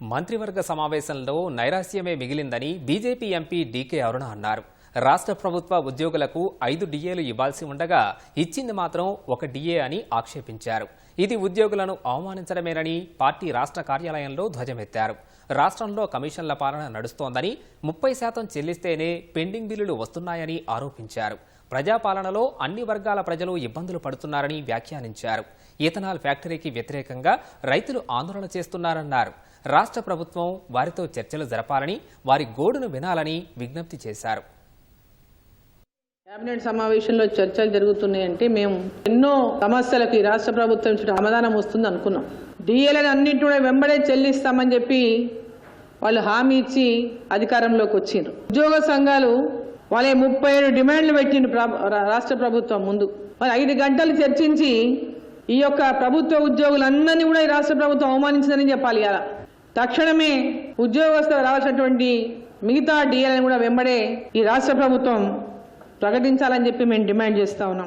మంత్రివర్గ సమావేశంలో నైరాశ్యమే మిగిలిందని బీజేపీ ఎంపీ డీకే అరుణ అన్నారు. రాష్ట్ర ప్రభుత్వ ఉద్యోగులకు ఐదు డిఏలు ఇవ్వాల్సి ఉండగా ఇచ్చింది మాత్రం ఒక డిఏ అని ఆక్షేపించారు. ఇది ఉద్యోగులను అవమానించడమేనని పార్టీ రాష్ట్ర కార్యాలయంలో ధ్వజమెత్తారు. రాష్ట్రంలో కమిషన్ల పాలన నడుస్తోందని ముప్పై శాతం చెల్లిస్తేనే పెండింగ్ బిల్లులు వస్తున్నాయని ఆరోపించారు. ప్రజాపాలనలో అన్ని వర్గాల ప్రజలు ఇబ్బందులు పడుతున్నారని వ్యాఖ్యానించారు. ఈథనాల్ ఫ్యాక్టరీకి వ్యతిరేకంగా రైతులు ఆందోళన చేస్తున్నారన్నారు. రాష్ట్ర ప్రభుత్వం వారితో చర్చలు జరపాలని వారి గోడును వినాలని విజ్ఞప్తి చేశారు. కేబినెట్ సమావేశంలో చర్చలు జరుగుతున్నాయంటే మేము ఎన్నో సమస్యలకు ఈ రాష్ట్ర ప్రభుత్వం నుంచి సమాధానం వస్తుంది అనుకున్నాం. డిఎల్ఎన్ అన్నింటి కూడా వెంబడే చెల్లిస్తామని చెప్పి వాళ్ళు హామీ ఇచ్చి అధికారంలోకి వచ్చిండ్రు. ఉద్యోగ సంఘాలు వాళ్ళే ముప్పై ఏడు డిమాండ్లు పెట్టింది రాష్ట్ర ప్రభుత్వం ముందు. మరి ఐదు గంటలు చర్చించి ఈ యొక్క ప్రభుత్వ ఉద్యోగులందరినీ కూడా ఈ రాష్ట్ర ప్రభుత్వం అవమానించిందని చెప్పాలి ఇలా తక్షణమే ఉద్యోగస్తులు రావాల్సినటువంటి మిగతా డిఎల్ని కూడా వెంబడే ఈ రాష్ట్ర ప్రభుత్వం ప్రకటించాలని చెప్పి మేము డిమాండ్ చేస్తా ఉన్నాం.